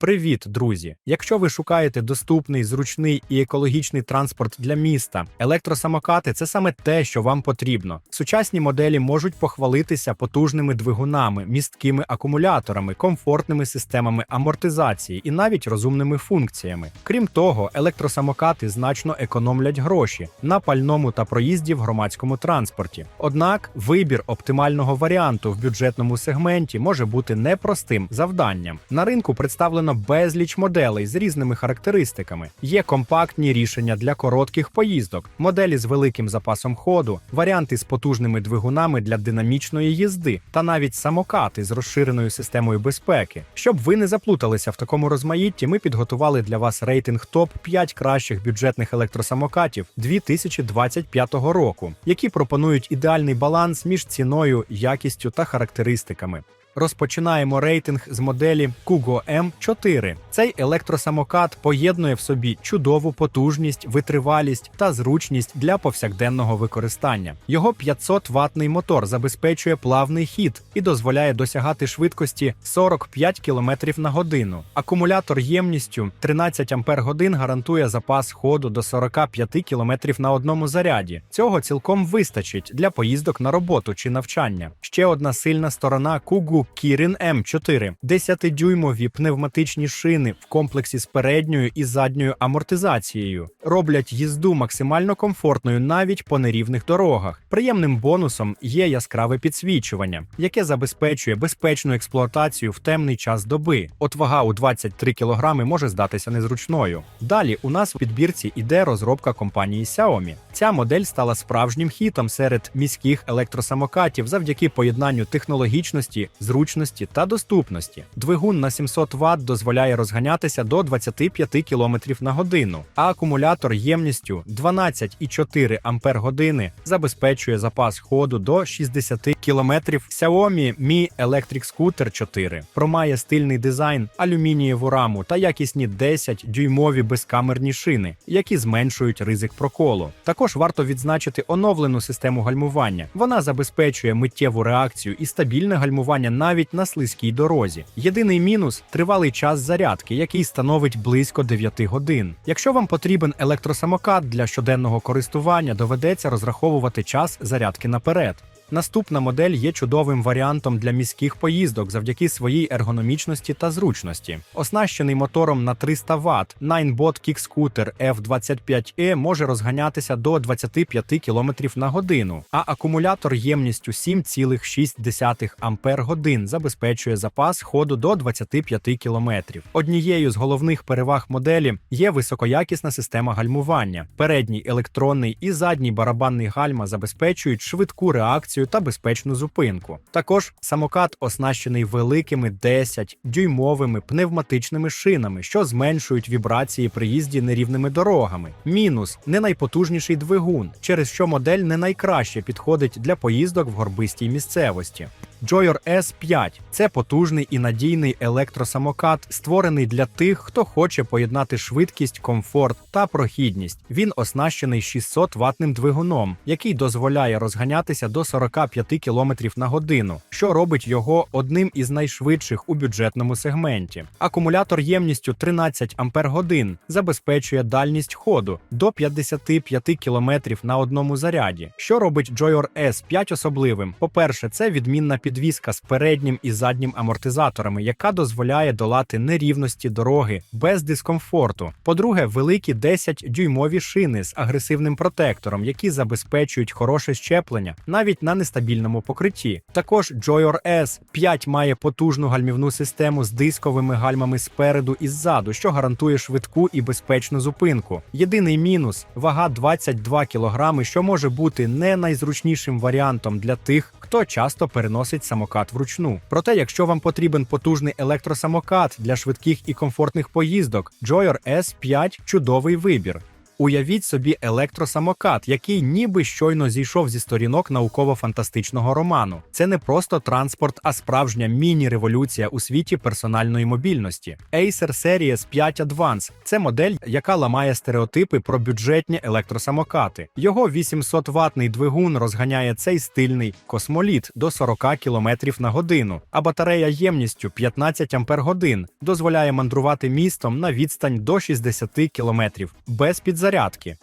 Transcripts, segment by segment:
Привіт, друзі! Якщо ви шукаєте доступний, зручний і екологічний транспорт для міста, електросамокати це саме те, що вам потрібно. Сучасні моделі можуть похвалитися потужними двигунами, місткими акумуляторами, комфортними системами амортизації і навіть розумними функціями. Крім того, електросамокати значно економлять гроші на пальному та проїзді в громадському транспорті. Однак вибір оптимального варіанту в бюджетному сегменті може бути непростим завданням. На ринку представлено безліч моделей з різними характеристиками. Є компактні рішення для коротких поїздок, моделі з великим запасом ходу, варіанти з потужними двигунами для динамічної їзди та навіть самокати з розширеною системою безпеки. Щоб ви не заплуталися в такому розмаїтті, ми підготували для вас рейтинг топ 5 кращих бюджетних електросамокатів 2025 року, які пропонують ідеальний баланс між ціною, якістю та характеристиками. Розпочинаємо рейтинг з моделі Kugo M4. Цей електросамокат поєднує в собі чудову потужність, витривалість та зручність для повсякденного використання. Його 500 ватний мотор забезпечує плавний хід і дозволяє досягати швидкості 45 км на годину. Акумулятор ємністю 13 Ампер годин гарантує запас ходу до 45 км на одному заряді. Цього цілком вистачить для поїздок на роботу чи навчання. Ще одна сильна сторона Kugu Kirin M4 – 10-дюймові пневматичні шини в комплексі з передньою і задньою амортизацією роблять їзду максимально комфортною навіть по нерівних дорогах. Приємним бонусом є яскраве підсвічування, яке забезпечує безпечну експлуатацію в темний час доби. От вага у 23 кг може здатися незручною. Далі у нас в підбірці іде розробка компанії Xiaomi. Ця модель стала справжнім хітом серед міських електросамокатів завдяки поєднанню технологічності, зручності та доступності. Двигун на 700 Вт дозволяє розганятися до 25 км на годину, а акумулятор ємністю 12,4 Ампер години забезпечує запас ходу до 60 км. Xiaomi Mi Electric Scooter 4 промає стильний дизайн, алюмінієву раму та якісні 10-дюймові безкамерні шини, які зменшують ризик проколу. Також варто відзначити оновлену систему гальмування. Вона забезпечує миттєву реакцію і стабільне гальмування навіть на слизькій дорозі. Єдиний мінус тривалий час зарядки, який становить близько 9 годин. Якщо вам потрібен електросамокат для щоденного користування, доведеться розраховувати час зарядки наперед. Наступна модель є чудовим варіантом для міських поїздок завдяки своїй ергономічності та зручності. Оснащений мотором на 300 Вт, Ninebot Kick Scooter F25E може розганятися до 25 км на годину, а акумулятор ємністю 7,6 Ампер забезпечує запас ходу до 25 км. Однією з головних переваг моделі є високоякісна система гальмування. Передній електронний і задній барабанний гальма забезпечують швидку реакцію та безпечну зупинку. Також самокат оснащений великими 10-дюймовими пневматичними шинами, що зменшують вібрації при їзді нерівними дорогами. Мінус не найпотужніший двигун, через що модель не найкраще підходить для поїздок в горбистій місцевості. Joyor S5 це потужний і надійний електросамокат, створений для тих, хто хоче поєднати швидкість, комфорт та прохідність. Він оснащений 600 ватним двигуном, який дозволяє розганятися до 45 км на годину, що робить його одним із найшвидших у бюджетному сегменті. Акумулятор ємністю 13 Ампер годин забезпечує дальність ходу до 55 км на одному заряді, що робить Joyor S5 особливим. По-перше, це відмінна підвіска з переднім і заднім амортизаторами, яка дозволяє долати нерівності дороги без дискомфорту. По-друге, великі 10-дюймові шини з агресивним протектором, які забезпечують хороше щеплення навіть на нестабільному покритті. Також Joyor S 5 має потужну гальмівну систему з дисковими гальмами спереду і ззаду, що гарантує швидку і безпечну зупинку. Єдиний мінус вага 22 кг, що може бути не найзручнішим варіантом для тих, хто часто переносить самокат вручну. Проте, якщо вам потрібен потужний електросамокат для швидких і комфортних поїздок, Joyer S5 чудовий вибір. Уявіть собі електросамокат, який ніби щойно зійшов зі сторінок науково-фантастичного роману. Це не просто транспорт, а справжня міні-революція у світі персональної мобільності. Acer Series 5 Advance – це модель, яка ламає стереотипи про бюджетні електросамокати. Його 800 ватний двигун розганяє цей стильний космоліт до 40 км на годину, а батарея ємністю 15 ампер годин дозволяє мандрувати містом на відстань до 60 км без підзарядки.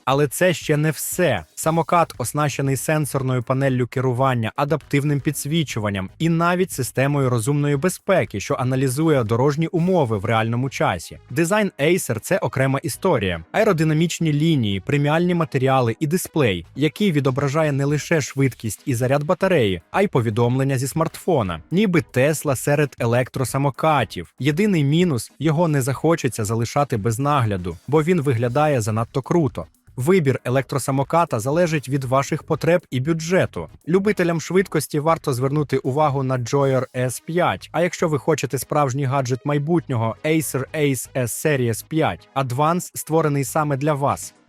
Але це ще не все. Самокат оснащений сенсорною панеллю керування, адаптивним підсвічуванням і навіть системою розумної безпеки, що аналізує дорожні умови в реальному часі. Дизайн Acer – це окрема історія. Аеродинамічні лінії, преміальні матеріали і дисплей, який відображає не лише швидкість і заряд батареї, а й повідомлення зі смартфона, ніби Тесла серед електросамокатів. Єдиний мінус його не захочеться залишати без нагляду, бо він виглядає занадто круто. Вибір електросамоката залежить від ваших потреб і бюджету. Любителям швидкості варто звернути увагу на Joyer S5. А якщо ви хочете справжній гаджет майбутнього Acer Ace S Series 5, Advance створений саме для вас.